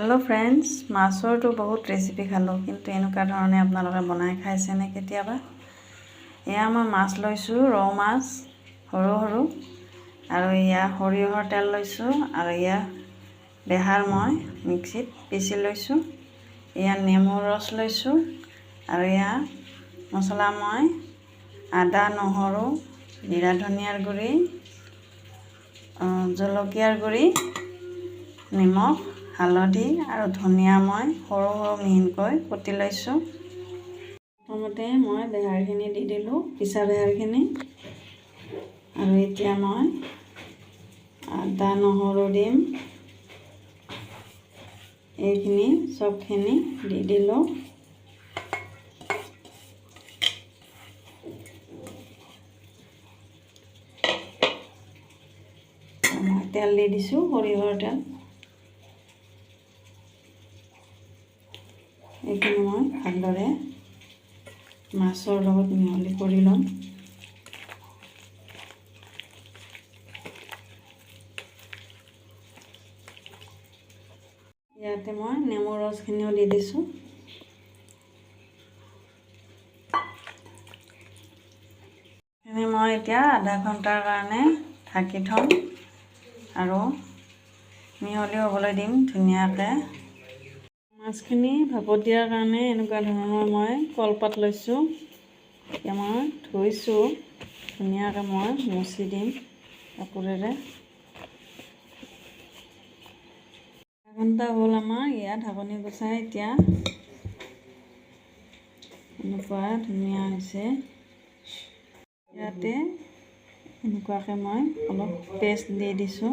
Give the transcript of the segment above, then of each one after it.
Hello friends মাছৰটো বহুত recipe খালোঁ কিন্তু এনেকুৱা ধৰণে আপোনালোকে বনাই খাইছেনে কেতিয়াবা? এয়া মই মাছ লৈছোঁ ৰৌ মাছ সৰু সৰু আৰু এয়া সৰিয়হৰ তেল লৈছোঁ আৰু এয়া বেহাৰ মই মিক্সিত পিচি লৈছোঁ এয়া নেমুৰ ৰস লৈছোঁ আৰু এয়া মছলা মই আদা নহৰু জিৰা ধনিয়াৰ গুড়ি জলকীয়াৰ গুড়ি নিমখ হালধি আৰু ধনিয়া মই সৰু সৰু মিহিকৈ কুটি লৈছোঁ। প্ৰথমতে মই বেহাৰখিনি দি দিলোঁ, পিছা বেহাৰখিনি। আৰু এতিয়া মই আদা, নহৰু দিম। এইখিনি চবখিনি দি দিলোঁ। তেল দি দিছোঁ, সৰিয়হৰ তেল। এইখিনি মই ভালদৰে মাছৰ লগত মিহলি কৰি ল'ম। ইয়াতে মই নেমুৰ ৰসখিনিও দি দিছোঁ। এইখিনি মই এতিয়া আধা ঘণ্টাৰ কাৰণে ঢাকি থ'ম আৰু মিহলি হ'বলৈ দিম ধুনীয়াকৈ। মাছখিনি ভাপত দিয়াৰ কাৰণে এনেকুৱা ধৰণৰ মই কলপাত লৈছোঁ। এতিয়া মই ধুইছোঁ। ধুনীয়াকৈ মই মুচি দিম কাপোৰেৰে। ঘণ্টা হ'ল আমাৰ ইয়াত ঢাকনি গুচাই এতিয়া এনেকুৱা ধুনীয়া হৈছে। ইয়াতে এনেকুৱাকৈ মই অলপ পেষ্ট দি দিছোঁ।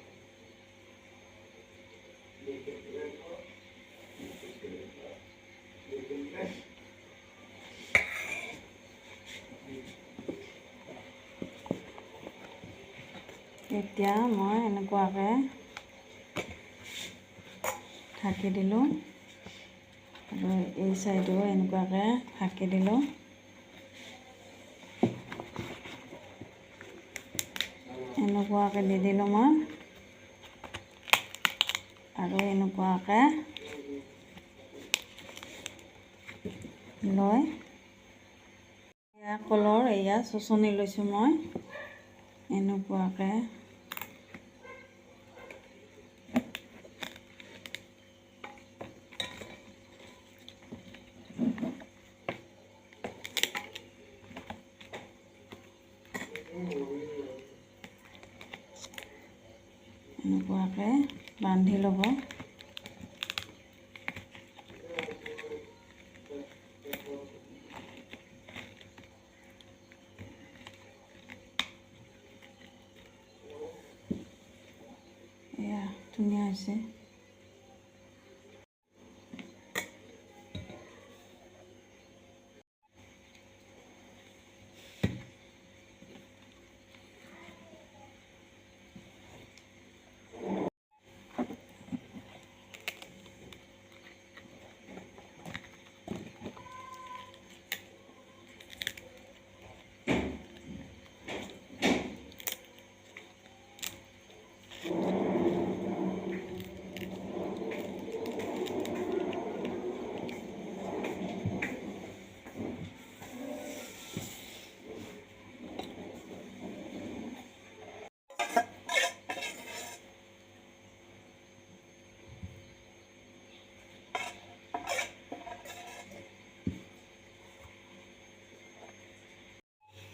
এতিয়া মই এনেকুৱাকৈ ঢাকি দিলোঁ। আৰু এই চাইডো এনেকুৱাকৈ ঢাকি দিলোঁ। এনেকুৱাকৈ দি দিলোঁ মই। আৰু এনেকুৱাকৈ লৈ এয়া কলৰ এয়া চুচনি লৈছোঁ মই। এনেকুৱাকৈ এনেকুৱাকৈ বান্ধি ল'ব। এয়া ধুনীয়া হৈছে।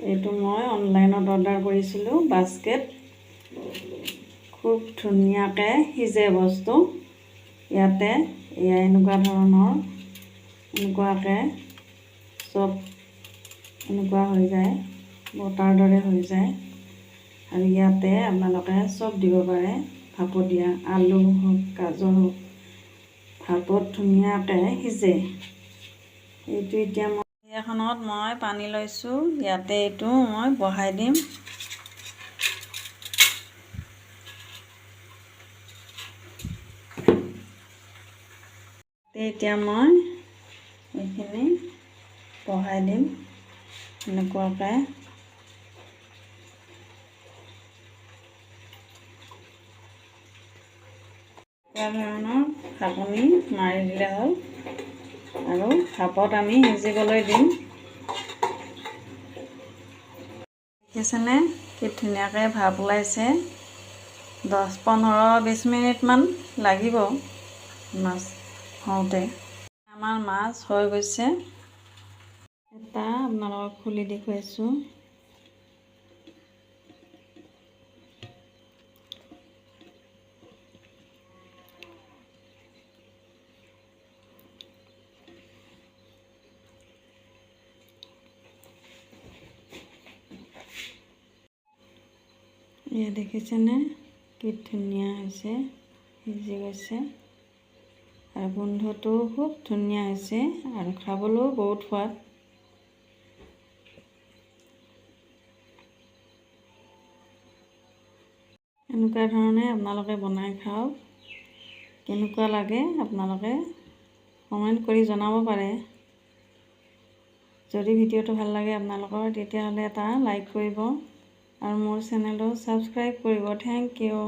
এইটো মই অনলাইনত অৰ্ডাৰ কৰিছিলোঁ, বাস্কেট। খুব ধুনীয়াকৈ সিজে বস্তু। ইয়াতে এয়া এনেকুৱা ধৰণৰ, এনেকুৱাকৈ চব এনেকুৱা হৈ যায়, বটাৰ দৰে হৈ যায়। আৰু ইয়াতে আপোনালোকে চব দিব পাৰে, ভাপত দিয়া আলু হওক, গাজৰ হওক, ভাপত ধুনীয়াকৈ সিজে। এইটো এতিয়া মই এখনত মই পানী লৈছোঁ ইয়াতে এইটো মই বহাই দিম। এতিয়া মই এইখিনি বহাই দিম এনেকুৱাকৈ এনেকুৱা ধৰণৰ ঢাকনি মাৰি দিলে হ'ল। আৰু ভাপত আমি সিজিবলৈ দিম। দেখিছেনে? কি ধুনীয়াকৈ ভাপ ওলাইছে। দহ পোন্ধৰ বিছ মিনিটমান লাগিব মাছ হওঁতে। আমাৰ মাছ হৈ গৈছে। এটা আপোনালোকক খুলি দেখুৱাইছোঁ। এয়া দেখিছেনে? কি ধুনীয়া হৈছে। সিজি গৈছে। আৰু গোন্ধটোও খুব ধুনীয়া হৈছে আৰু খাবলৈও বহুত সোৱাদ। এনেকুৱা ধৰণে আপোনালোকে বনাই খাওক। কেনেকুৱা লাগে আপোনালোকে কমেণ্ট কৰি জনাব পাৰে। যদি ভিডিঅ'টো ভাল লাগে আপোনালোকৰ তেতিয়াহ'লে এটা লাইক কৰিব। আৰু মোৰ চেনেলটো ছাবস্ক্ৰাইব কৰিব। Thank U